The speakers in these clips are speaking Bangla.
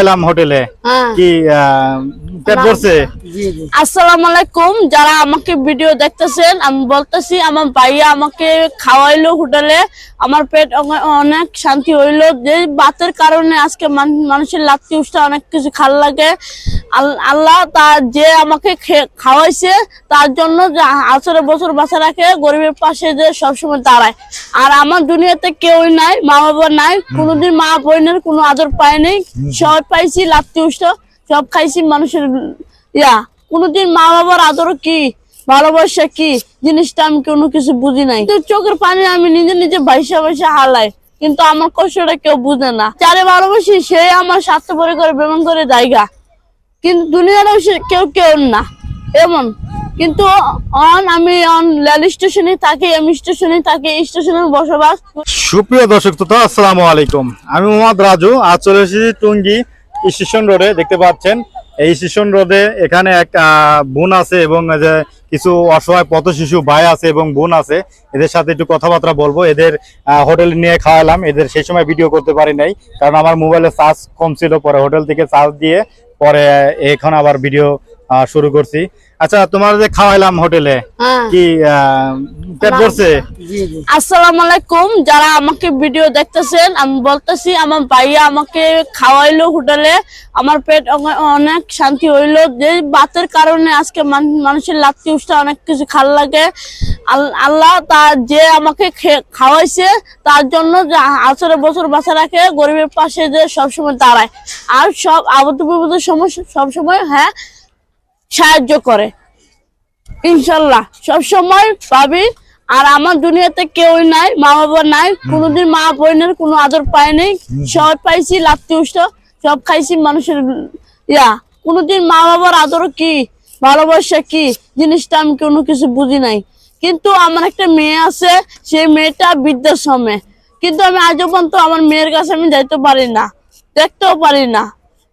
এলাম হোটেলে। হ্যাঁ। কি পেট ভরছে? আসসালামু আলাইকুম যারা আমাকে ভিডিও দেখতেছেন আমি বলতেছি আমার ভাইয়া আমাকে খাওয়াইলো হোটেলে। আমার পেট অনেক শান্তি হইল। যে বাতের কারণে আজকে মানুষের লাত্তি উষ্টা অনেক কিছু ভালো লাগে। আল্লাহ তার যে আমাকে খাওয়াইছে তার জন্য যে আঠারো বছর বাঁচা রাখে গরিবের পাশে যে সবসময় দাঁড়ায়। আর আমার দুনিয়াতে কেউই নাই মা বাবা নাই কোনোদিন মা বোনের কোনো আদর পায়নি সব পাইছি লাত্তি উষ্টা সব খাইছি মানুষের ইয়া। কোনোদিন মা বাবার আদর কি, ভালোবাসা কি, জিনিসটা আমি কোনো কিছু বুঝি নাই। চোখের পানি আমি নিজে নিজে ভাইসা ভাইসা হালাই, কিন্তু আমার কষ্টটা কেউ বুঝে না। যারে ভালোবাসি, সে আমার স্বার্থপরে করে বেমন করে জায়গা। কিন্তু দুনিয়ার কেউ কেউ না, এমন। কিন্তু অন আমি অন রেল স্টেশনে থাকি আমি স্টেশনে থাকি স্টেশনে বসবাস সুপ্রিয় দর্শক তো আসসালামু আলাইকুম। আমি মোহাম্মদ রাজু আজ চলে এসেছি টুঙ্গি স্টেশন রোডে দেখতে পাচ্ছেন। এই স্টেশন রোডে এখানে এক বোন আছে এবং যে কিছু অসহায় পথ শিশু ভাই আছে এবং বোন আছে। এদের সাথে একটু কথাবার্তা বলব। এদের হোটেল নিয়ে খাওয়ালাম। এদের সেই সময় ভিডিও করতে পারি নাই। কারণ আমার মোবাইলে চার্জ কম ছিল। পরে হোটেল থেকে চার্জ দিয়ে পরে এখন আবার ভিডিও শুরু করছি। আচ্ছা তোমার যে খাওয়াইলাম হোটেলে হ্যাঁ। কি পেট ভরছে? আসসালামু আলাইকুম। যারা আমাকে ভিডিও দেখতেছেন আমি বলতেছি আমার ভাইয়া আমাকে খাওয়াইলো হোটেলে। আমার পেট অনেক শান্তি হইল। যে বাতের কারণে আজকে মানুষের লাত্তি উষ্টা অনেক কিছু ভালো লাগে। আল্লাহ তার যে আমাকে খাওয়াইছে তার জন্য যে আঠারো বছর বাঁচা রাখে গরিবের পাশে যে সবসময় দাঁড়ায়। আর সব আবদ্ধ বিপদের সময় সবসময় হ্যাঁ সাহায্য করে। ইনশাল্লাহ সব সময় পাবি। আর আমার দুনিয়াতে কেউই নাই মা বাবা নাই কোনোদিন মা বোনের কোনো আদর পায়নি সব পাইছি লাত্তি উষ্ঠ সব খাইছি মানুষের ইয়া। কোনোদিন মা বাবার আদর কি ভালোবাসা কি জিনিসটা আমি কোনো কিছু বুঝি নাই। কিন্তু আমার একটা মেয়ে আছে সেই মেয়েটা বৃদ্ধাশ্রমে। কিন্তু আমি আজও পর্যন্ত আমার মেয়ের কাছে আমি যাইতে পারি না দেখতেও পারি না।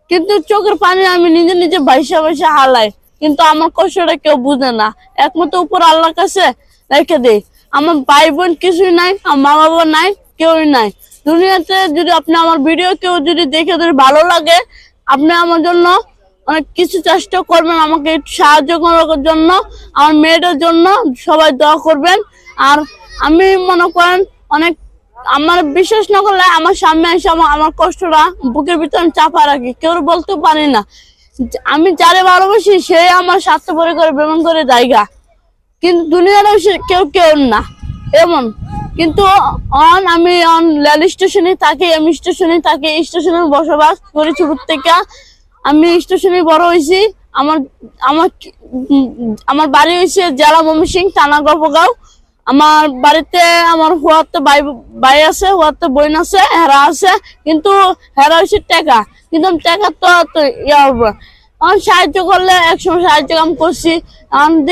কিন্তু চোখের পানি আমি নিজে নিজে ভাইসা ভাইসা হালাই। কিন্তু আমার কষ্টটা কেউ বুঝে না। একমাত্র উপর আল্লাহর কাছে রেখে দেই। আমার ভাই বোন কিছুই নাই, আমার মা বাবা নাই, কেউই নাই। দুনিয়াতে যদি আপনি আমার ভিডিও কেউ যদি দেখে যদি ভালো লাগে, আপনি আমার জন্য অনেক কিছু চেষ্টা করবেন, আমাকে একটু সাহায্য করার জন্য, আমার মেয়েটার জন্য সবাই দোয়া করবেন। আর আমি মনে করেন অনেক আমার বিশ্বাস না করলে আমার সামনে এসে আমার কষ্টটা বুকের ভিতরে চাপা রাখি। কেউ বলতে পারি না। আমি যারে ভালোবাসি, সে আমার স্বার্থপরে করে ভ্রমণ করে জায়গা। কিন্তু দুনিয়ার সে- কেউ কেউ না, এমন। কিন্তু অন আমি অন রেল স্টেশনে থাকি, আমি স্টেশনে থাকি, স্টেশনে বসবাস করি ছোট থেকে আমি স্টেশনে বড় হয়েছি, আমার আমার আমার বাড়ি হয়েছে জেলা ময়মনসিং থানা গল্পগাঁও আমার বাড়িতে আমার হুয়াতে ভাই আছে, হুয়াতে বোন আছে, হেরা আছে, কিন্তু হেরা হচ্ছে টাকা। কিন্তু টাকা তো ইয়া হবে। আমার সাহায্য করলে একসময় সাহায্য আমি করছি। আমি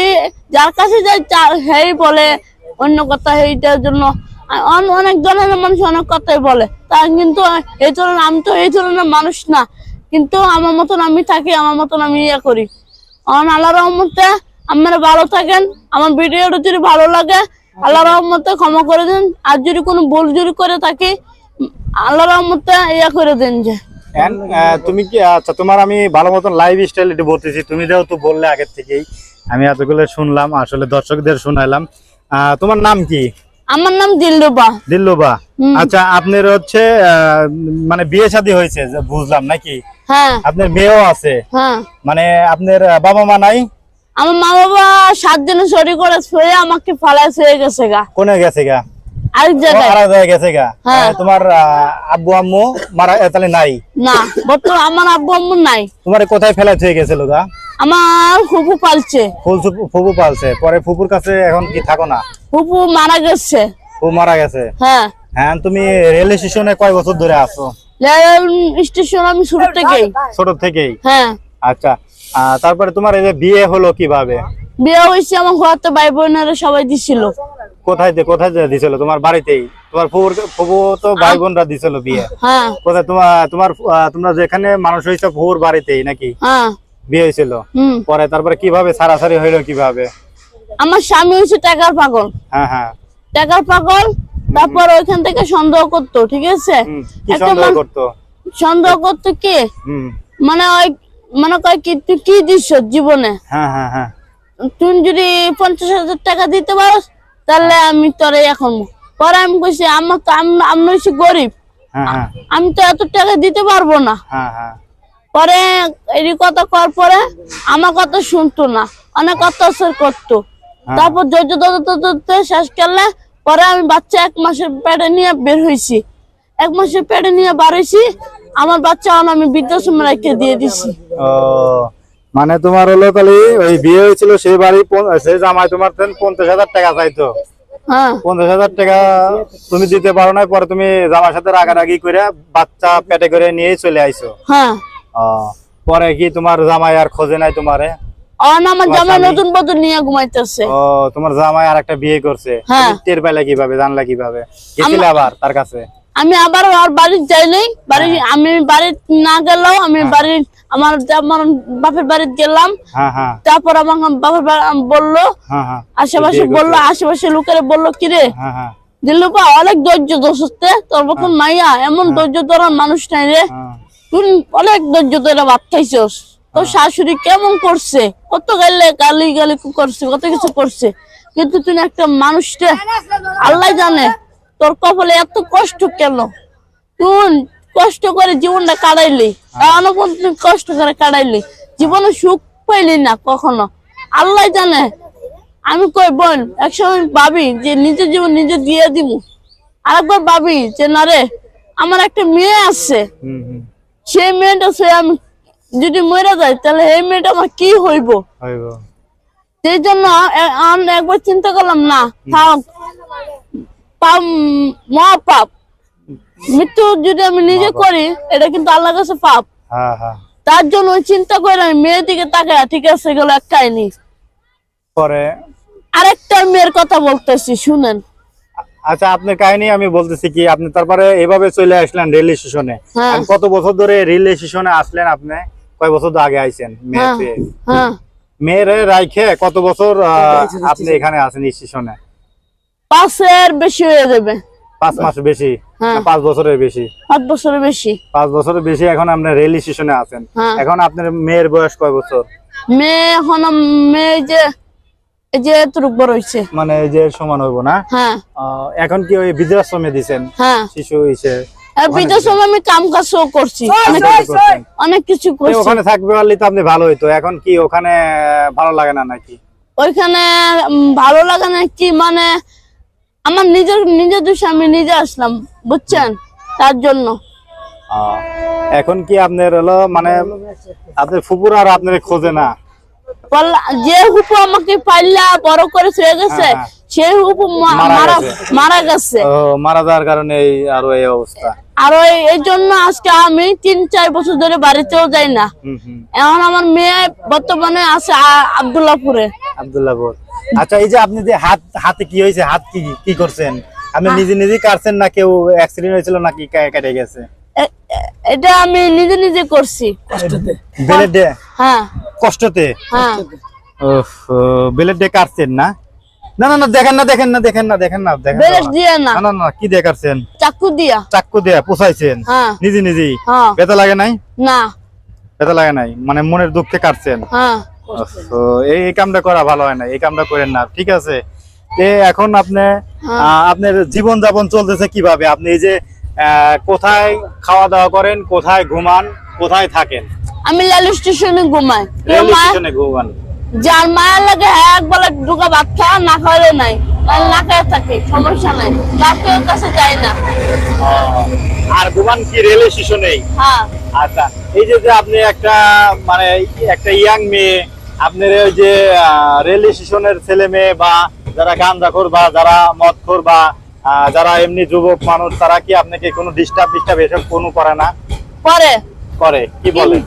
যার কাছে যাই হেই বলে অন্য কথা এইটার জন্য। অন- অনেক ধরনের মানুষ অনেক কথাই বলে। তা কিন্তু এই ধরনের, আমি তো এই ধরনের মানুষ না। কিন্তু আমার মতন আমি থাকি, আমার মতন আমি ইয়ে করি। অন আল্লাহ রহমতে আপনারা ভালো থাকেন। আমার ভিডিওটা যদি ভালো লাগে আল্লাহ রহমতে ক্ষমা করে দিন। আর যদি কোনো ভুল যদি করে থাকি আল্লাহ রহমতে ইয়া করে দিন যে। তুমি কি আচ্ছা তোমার আমি ভালো মতন লাইভ স্টাইল একটু বলতেছি। তুমি যেহেতু বললে আগের থেকেই আমি এতগুলো শুনলাম আসলে দর্শকদের শুনাইলাম তোমার নাম কি? আমার নাম দিলরুবা। দিল্লুবা আচ্ছা আপনার হচ্ছে মানে বিয়ে শাদী হয়েছে যে বুঝলাম নাকি? হ্যাঁ। আপনার মেয়েও আছে। হ্যাঁ। মানে আপনার বাবা মা নাই? আমার মা বাবা সাত দিনে চুরি করে ছুঁয়ে আমাকে ছুঁয়ে গেছে গা। কোনে গেছে গা? আরেক জায়গায়। আলাদা গেছে গা। তোমার আব্বু আম্মু মারা তাহলে নাই? না বর্তমান আমার আব্বু আম্মু নাই। তোমার কোথায় ফেলা হয়ে গেছিল গা? আমার ফুপু পালছে। ফুল ফুপু পালছে। পরে ফুপুর কাছে এখন কি থাকো না? ফুপু মারা গেছে। ও মারা গেছে? হ্যাঁ। হ্যাঁ তুমি রেল স্টেশনে কয় বছর ধরে আছো? রেল স্টেশন আমি শুরু থেকেই। ছোট থেকেই? হ্যাঁ। আচ্ছা তারপরে তোমার এই যে বিয়ে হলো কীভাবে? বিয়ে হয়েছে আমার ঘরতে ভাই বোনেরা সবাই দিছিল। কোথায় কোথায় দিছিল? তোমার বাড়িতেই? তোমার ফুপুর ফুপু তো ভাই বোনরা দিছিল বিয়ে। হ্যাঁ। কোথায় তোমার তোমার তোমরা যেখানে মানুষ হয়েছে ফুপুর বাড়িতেই নাকি? হ্যাঁ। বিয়ে হয়েছিল? পরে তারপরে কীভাবে সারাসারি হইল কীভাবে? আমার স্বামী হয়েছে টাকার পাগল। হ্যাঁ হ্যাঁ। টাকার পাগল তারপর ওইখান থেকে সন্দেহ করতো ঠিক আছে? সন্দেহ করতো? সন্দেহ করতো কি? মানে ওই মনে কয় কি তুই কি দিস জীবনে? হ্যাঁ হ্যাঁ হ্যাঁ। তুই যদি পঞ্চাশ হাজার টাকা দিতে পারস তাহলে আমি তোরে এখন পরে আমি কইছি আমার তো আম- হচ্ছি গরিব। হ্যাঁ আমি তো এত টাকা দিতে পারব না। পরে এই কথা করার পরে আমার কথা শুনতো না। অনেক অত্যাচার করতো। তারপর ধৈর্য ধরতে শেষ করলে পরে আমি বাচ্চা এক মাসের পেটে নিয়ে বের হয়েছি এক মাসের পেটে নিয়ে বার হয়েছি আমার বাচ্চা আমি বৃদ্ধাশ্রম রেখে দিয়ে দিছি। ও মানে তোমার হলো তাহলে ওই বিয়ে হয়েছিল সেই বাড়ি সেই জামাই তোমার পঞ্চাশ হাজার টাকা চাইতো। হ্যাঁ। পঞ্চাশ হাজার টাকা তুমি দিতে পারো না পরে তুমি জামার সাথে রাগারাগি করে বাচ্চা পেটে করে নিয়ে চলে আইছো। হ্যাঁ। ও, পরে কি তোমার জামাই আর খোঁজে নাই তোমারে? আমার জামাই নতুন বধূ নিয়ে ঘুমাইতেছে। ও তোমার জামাই আর একটা বিয়ে করছে। হ্যাঁ। টের পাইলে কীভাবে জানলা কীভাবে? গেছিলে আবার তার কাছে? আমি আবার আর বাড়ির যাই নাই। বাড়ি হ্যাঁ। আমি বাড়ি না গেলেও আমি বাড়ি আমার আমার বাপের বাড়িতে গেলাম। হ্যাঁ হ্যাঁ। তারপর আমার বাপের বাড়ি বলল হ্যাঁ হ্যাঁ। আশেপাশে বলল আশেপাশে লোকেরা বলল কিরে? হ্যাঁ হ্যাঁ। দিল্লুপা অনেক ধৈর্য দোষতে তোর মতন মাইয়া এমন ধৈর্য ধরার মানুষ নাই রে। হ্যাঁ। তুই অনেক ধৈর্য ধরে ভাত খাইছস। তোর শাশুড়ি কেমন করছে? কত গাইলে গালি গালি করছে কত কিছু করছে। কিন্তু তুই একটা মানুষটা আল্লাহ জানে। তোর কপালে এত কষ্ট কেন? তুই কষ্ট করে জীবনটা কাটাইলি। এখনও পর্যন্ত কষ্ট করে কাটাইলি। জীবনে সুখ পাইলি না কখনো। আল্লাহ জানে। আমি কই বোন একসময় ভাবি যে নিজের জীবন নিজে দিয়ে দিব আরেকবার ভাবি যে না রে আমার একটা মেয়ে আছে। সেই মেয়েটা সে আমি যদি মরে যায় তাহলে এই মেয়েটা আমার কি হইব? হইব। সেই জন্য আমি একবার চিন্তা করলাম না থাক পাপ মহাপাপ। মৃত্যু যদি আমি নিজে করি এটা কিন্তু আল্লাহর কাছে পাপ। হ্যাঁ হ্যাঁ। তার জন্য চিন্তা করে আমি মেয়ের দিকে তাকায় ঠিক আছে এগুলো একটাই নি পরে? আরেকটা মেয়ের কথা বলতেছি শুনেন। আচ্ছা আপনার কাহিনী আমি বলতেছি কি আপনি তারপরে এভাবে চলে আসলেন রেল স্টেশনে। হ্যাঁ। কত বছর ধরে রেল স্টেশনে আসলেন আপনি? কয় বছর আগে আইছেন মেয়ে হ্যাঁ পেয়ে? হ্যাঁ। রাইখে কত বছর আহ, আপনি এখানে আছেন স্টেশনে? পাঁচের বেশি হয়ে যাবে। পাঁচ মাস বেশি হ্যাঁ। পাঁচ বছরের বেশি। পাঁচ বছরের বেশি। পাঁচ বছরের বেশি এখন আপনি রেল স্টেশনে আছেন। হ্যাঁ। এখন আপনার মেয়ের বয়স কয় বছর? মেয়ে এখন মেয়ে যে যে এতটুক বড় হয়েছে মানে এই যে সমান হইব না? হ্যাঁ। এখন কি ওই বৃদ্ধাশ্রমে দিছেন? হ্যাঁ। শিশু হইছে। আমি কাম কাজও করছি অনেক কিছু তো করছি। ওখানে থাকবে পারলে তো আপনি ভালো হইতো। এখন কি ওখানে ভালো লাগে না নাকি? ওইখানে ভালো লাগে না কি? মানে আমার নিজের নিজের দোষে আমি নিজে আসলাম বুঝছেন? তার জন্য। এখন কি আপনার হলো মানে আপনার ফুপুর আর আপনার খোঁজে না? যে হুপু আমাকে পাইলা বড় করে ছুঁয়ে গেছে হ্যাঁ, হ্যাঁ। সেই হুপু মারা মারা গেছে। মারা যাওয়ার কারণে এই আরও এই অবস্থা। আর ওই- এই জন্য আজকে আমি তিন চার বছর ধরে বাড়িতেও যাই না। এখন আমার মেয়ে বর্তমানে আছে আ- আব্দুল্লাহপুরে আব্দুল্লাহপুর আচ্ছা এই যে আপনি যে হাত হাতে কি হয়েছে? হাত কি কি করছেন? আপনি নিজে নিজে কাটছেন না কেউ অ্যাক্সিডেন্ট হয়েছিল নাকি কা- কেটে গেছে? এটা আমি নিজে নিজে করছি। বেলেট ডে? হ্যাঁ কষ্টতে? হ্যাঁ ওহ বেলেট ডে কাটছেন না? না না না দেখেন না দেখেন না দেখেন না দেখেন না দেখেন না। দিয়ে না। না না কি দিয়ে কাটছেন? চাকু দিয়া। চাক্কু দিয়ে পোষাইছেন? হ্যাঁ নিজে নিজেই? হ্যাঁ ব্যথা লাগে নাই? না। ব্যথা লাগে নাই? মানে মনের দুঃখে কাটছেন? হ্যাঁ তো এই কামটা করা ভালো হয় না এই কামটা করেন না ঠিক আছে? এখন আপনি আপনার জীবন যাপন চলতেছে কীভাবে? আপনি এই যে কোথায় খাওয়া দাওয়া করেন কোথায় ঘুমান কোথায় থাকেন? আমি রেল স্টেশনে ঘুমাই। স্টেশনে ঘুমান। যার মায়ের লাগে হ্যাঁ একবেলা ঢুকা ভাত খাওয়া না খাওয়ালে নাই। না খেয়ে থাকে সমস্যা নাই। ডাক্তারের কাছে যাই না। আর ঘুমান কি রেল স্টেশনেই? হ্যাঁ। আচ্ছা এই যে আপনি একটা মানে একটা ইয়াং মেয়ে আপনার ওই যে রেল স্টেশনের ছেলে মেয়ে বা যারা গাঁজাখোর বা যারা মদখোর বা যারা এমনি যুবক মানুষ তারা কি আপনাকে কোনো ডিস্টার্ব ডিস্টার্ব এসব কোনো করে না? করে। করে কি বলে?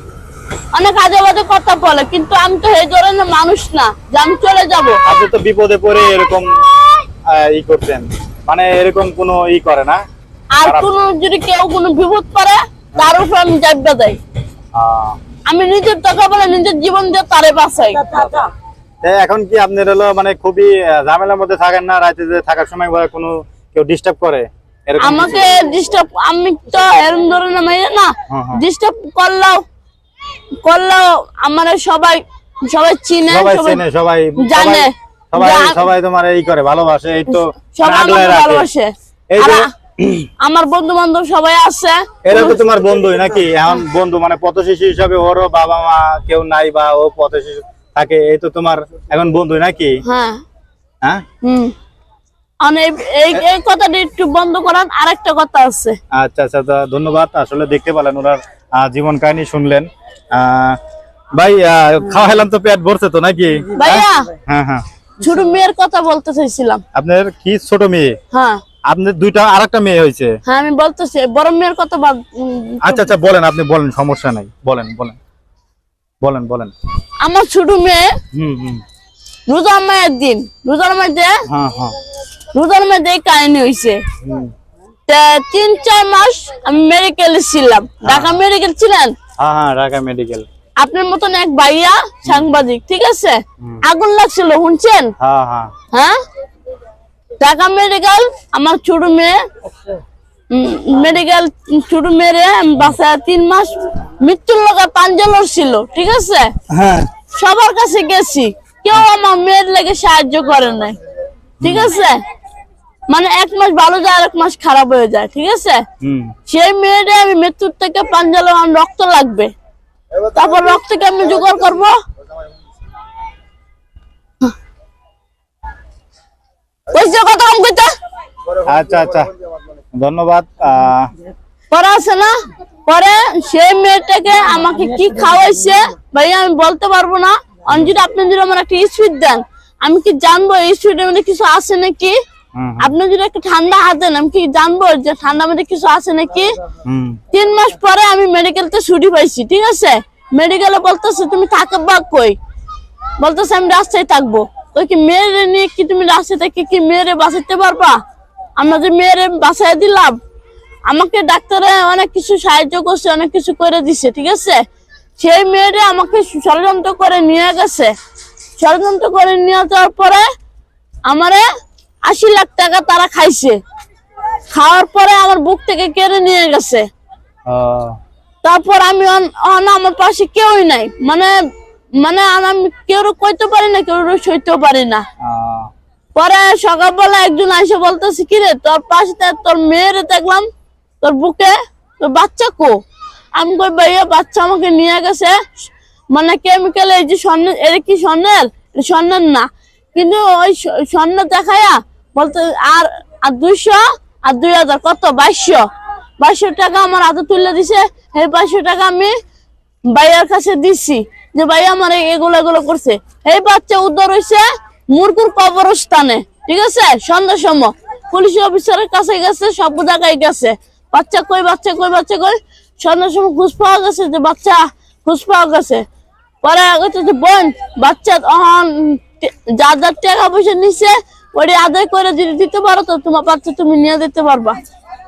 অনেক আজে বাজে কথা বলে কিন্তু আমি তো এই ধরনের মানুষ না যে আমি চলে যাব। আপনি তো বিপদে পড়ে এরকম ই করতেন। মানে এরকম কোনো ই করে না? আর। কোন যদি কেউ কোনো বিপদ করে তার উপর আমি যাইবা দেয় আহ, আমি নিজের টাকা বলে নিজের জীবন দিয়ে তারে বাঁচাই এখন কি আপনার হলো মানে খুবই ঝামেলার মধ্যে থাকেন না রাতে যে থাকার সময় বা কোনো কেউ ডিস্টার্ব করে আমাকে ডিস্টার্ব আমি তো এরম ধরনের মেয়ে না হ্যাঁ, হ্যাঁ। ডিস্টার্ব করলেও করলেও আমার সবাই সবাই চিনে সবাই চেনে সবাই জানে। সবাই- সবাই তোমার এই করে ভালোবাসে এই তো সবাই। ভালোবাসে এই যে আমার বন্ধু বান্ধব সবাই আছে। এরা তো তোমার বন্ধুই নাকি? এখন বন্ধু মানে পথ শিশু হিসাবে ওরও বাবা মা কেউ নাই বা ও পথ শিশু থাকে এই তো তোমার এখন বন্ধুই নাকি? হ্যাঁ। হ্যাঁ? হুম। এই- কথাটা একটু বন্ধ করান আরেকটা কথা আছে। আচ্ছা আচ্ছা ধন্যবাদ। আসলে দেখতে পেলেন ওনার জীবন কাহিনী শুনলেন। আহ, ভাই আহ, খাওয়াইলাম তো পেট ভরছে তো নাকি? ভাইয়া হ্যাঁ হ্যাঁ। ছোট মেয়ের কথা বলতে চাইছিলাম। আপনার কি ছোট মেয়ে? হ্যাঁ। আপনার দুইটা মেয়ে হয়েছে। হ্যাঁ আমি বলতেছি বড় মেয়ের কথা আচ্ছা আচ্ছা বলেন আপনি বলেন সমস্যা নাই। বলেন বলেন। বলেন বলেন। আমার ছোট মেয়ে হুম হুম। রোজার মায়ের দিন। রোজার মধ্যে হ্যাঁ হ্যাঁ। রোজার মধ্যে কাহিনী তিন চার মাস আমি মেডিকেলে ছিলাম। ঢাকা মেডিকেল ছিলেন? হ্যাঁ হ্যাঁ ঢাকা মেডিকেল আপনার মতন এক ভাইয়া সাংবাদিক ঠিক আছে? আগুন লাগছিল শুনছেন? হ্যাঁ হ্যাঁ। হ্যাঁ? ঢাকা মেডিকেল আমার ছোট মেয়ে। মেডিকেল ছোট মেয়ে বাসা তিন মাস মৃত্যুর লগা পাঞ্জলর ছিল ঠিক আছে? হ্যাঁ। সবার কাছে গেছি কেউ আমার মেয়ের লেগে সাহায্য করে নাই ঠিক আছে? মানে এক মাস ভালো যায় আর এক মাস খারাপ হয়ে যায় ঠিক আছে? সেই মেয়েটা আমি মৃত্যুর থেকে পাঞ্জালে রক্ত লাগবে। তারপর রক্তকে আমি জোগাড় করব। বুঝছ কত কম করতে আচ্ছা আচ্ছা। ধন্যবাদ পরে আছে না? পরে সেই মেয়েটাকে আমাকে কি খাওয়াইছে ভাই আমি বলতে পারব না। যদি আপনি যদি আমার একটা দেন আমি কি জানব এই স্পিডের মধ্যে কিছু আছে নাকি? আপনি যদি একটা ঠান্ডা হাত দেন আমি কি জানব যে ঠান্ডার মধ্যে কিছু আছে নাকি? তিন মাস পরে আমি মেডিকেলতে ছুটি পাইছি ঠিক আছে? মেডিকেলে বলতেছে তুমি থাকবা কই? বলতেছে আমি রাস্তায় থাকব। ওই কি মেয়েরে নিয়ে কি তুমি রাস্তায় থেকে কি মেয়েরে বাঁচাতে পারবা? আমরা যে মেয়েরে বাঁচাই দিলাম আমাকে ডাক্তারে অনেক কিছু সাহায্য করছে অনেক কিছু করে দিছে ঠিক আছে? সেই মেয়েরে আমাকে ষড়যন্ত্র করে নিয়ে গেছে। ষড়যন্ত্র করে নিয়ে যাওয়ার পরে আমারে আশি লাখ টাকা তারা খাইছে। খাওয়ার পরে আমার বুক থেকে কেড়ে নিয়ে গেছে। তারপর আমি আমার পাশে কেউই নাই। মানে মানে আমি কেউ কইতে পারি না কেউ সইতেও পারি না। পরে সকালবেলা একজন এসে বলতেছে কি রে তোর পাশে তোর মেয়েরে দেখলাম তোর বুকে তোর বাচ্চা কো? আমি কই ভাইয়া বাচ্চা আমাকে নিয়ে গেছে। মানে কেমিক্যাল এই যে স্বর্ণের এটা কি স্বর্ণের? স্বর্ণের না। কিন্তু ওই স্বর্ণ দেখায়া বলতে আর আর দুইশো আর দুই হাজার কত? বাইশশো। বাইশশো টাকা আমার হাতে তুলে দিছে। এই বাইশশো টাকা আমি ভাইয়ার কাছে দিছি। যে ভাই আমার এগুলো এগুলো করছে। এই বাচ্চা উদ্ধার হয়েছে মুরগুর কবরস্থানে, ঠিক আছে? সন্ধ্যার সময়। পুলিশ অফিসারের কাছে গেছে, সব জায়গায় গেছে। বাচ্চা কই বাচ্চা কই বাচ্চা কই? সন্ধ্যার সময় খুঁজ পাওয়া গেছে যে বাচ্চা খুঁজ পাওয়া গেছে। পরে হচ্ছে যে বোন, বাচ্চা তখন যা যা টাকা পয়সা নিছে ওটি আদায় করে যদি দিতে পারো তো তোমার বাচ্চা তুমি নিয়ে দিতে পারবা।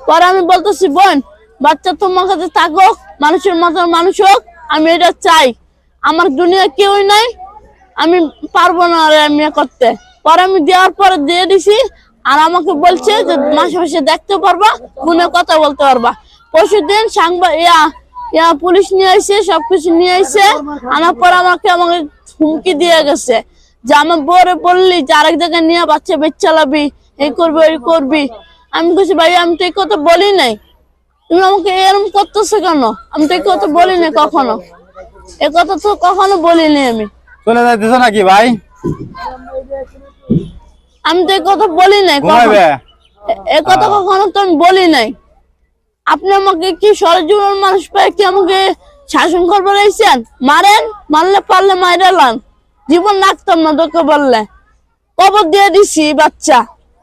পরে আমি বলতেছি, বোন, বাচ্চা তোমার কাছে থাকুক, মানুষের মতো মানুষ হোক, আমি এটা চাই। আমার দুনিয়া কেউই নাই, আমি পারব না আর আমি করতে। পরে আমি দেওয়ার পরে দিয়ে দিছি, আর আমাকে বলছে যে মাসে মাসে দেখতে পারবা, ফোনে কথা বলতে পারবা। পরশু দিন সাংবাদ ইয়া ইয়া পুলিশ নিয়ে আইছে, সবকিছু নিয়ে আইছে, আনার পর আমাকে আমাকে হুমকি দিয়ে গেছে। যে আমার বরে বললি যে আরেক জায়গায় নিয়ে বাচ্চা বেচ চালাবি এই করবি, ওই করবি। আমি বলছি, ভাই, আমি তো এই কথা বলি নাই। তুমি আমাকে এরকম করতেছো কেন? আমি তো এই কথা বলি নাই কখনো। এ কথা তো কখনো বলিনি আমি। চলে যাইতেছো নাকি ভাই? আমি তো এই কথা বলি নাই এ- এ কথা কখনো তো আমি বলি নাই। আপনি আমাকে কি মানুষ পায় কি আমাকে শাসন করবার মারেন মারলে পারলে মাইরালান জীবন রাখতাম না তোকে বললে। কবর দিয়ে দিছি বাচ্চা।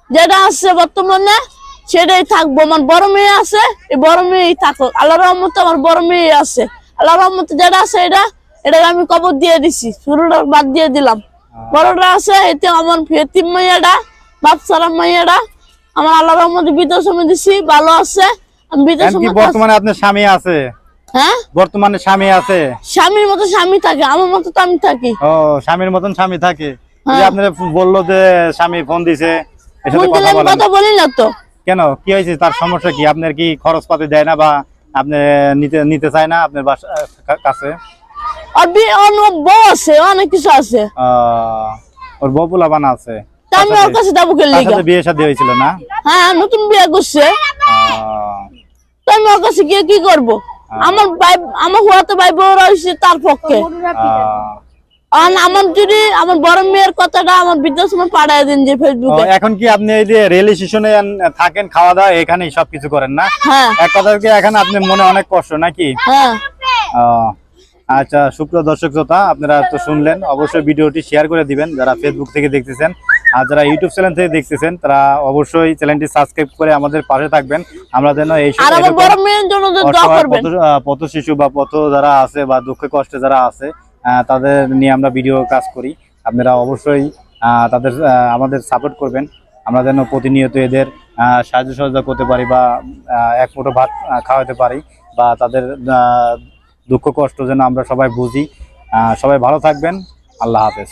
যেটা আছে বর্তমানে সেটাই থাকব। আমার বড় মেয়ে আছে এই বড় মেয়েই থাকুক। আল্লাহ রহমতে আমার বড় মেয়ে আছে। আল্লাহ রহমতে যেটা আছে এটা এটাকে আমি কবর দিয়ে দিছি শুরুটা বাদ দিয়ে দিলাম। বড়টা আছে এতে আমার ফেতিম মাইয়াটা মাইয়াটা আমার আল্লাহ রহমতে বৃদ্ধাশ্রমে দিছি ভালো আছে আমি বর্তমানে আপনার স্বামী আছে? হ্যাঁ? বর্তমানে স্বামী আছে? স্বামীর মতো স্বামী থাকে আমার মতো তো আমি থাকি। ও স্বামীর মতন স্বামী থাকে। হ্যাঁ। বলল যে স্বামী ফোন দিছে আমি কথা বলি না তো। কেন? কি হয়েছে? তার সমস্যা কি? আপনার কি খরচ পাতি দেয় না বা আপনি নিতে নিতে চায় না আপনার বাসা কাছে? আর বি অনেক বউ আছে অনেক কিছু আছে। ওর বপুলা পোলাবান আছে। আমি ওর কাছে যাব কে লিগা? বিয়ে শাদী হয়েছিল না? হ্যাঁ নতুন বিয়ে করছে। তো আমি ওর কাছে গিয়ে কি করব? আমার ভাই আমার হুয়াতে ভাই বউ রয়েছে তার পক্ষে। আর আমার যদি আমার বড় মেয়ের কথাটা আমার বৃদ্ধাশ্রমে পাঠায় দিন যে ফেসবুকে এখন কি আপনি এই যে রেল স্টেশনে থাকেন খাওয়া দাওয়া এখানেই সবকিছু করেন না? হ্যাঁ। এক কথা কি এখন আপনি মনে অনেক কষ্ট নাকি? হ্যাঁ। আচ্ছা সুপ্রিয় দর্শক শ্রোতা আপনারা তো শুনলেন অবশ্যই ভিডিওটি শেয়ার করে দিবেন যারা ফেসবুক থেকে দেখতেছেন আর যারা ইউটিউব চ্যানেল থেকে দেখতেছেন তারা অবশ্যই চ্যানেলটি সাবস্ক্রাইব করে আমাদের পাশে থাকবেন। আমরা যেন এই পথ- শিশু বা পথ যারা আছে বা দুঃখে কষ্টে যারা আছে তাদের নিয়ে আমরা ভিডিও কাজ করি। আপনারা অবশ্যই তাদের আমাদের সাপোর্ট করবেন। আমরা যেন প্রতিনিয়ত এদের সাহায্য সহযোগিতা করতে পারি বা এক মুঠো ভাত খাওয়াতে পারি বা তাদের দুঃখ কষ্ট যেন আমরা সবাই বুঝি। সবাই ভালো থাকবেন। আল্লাহ হাফেজ।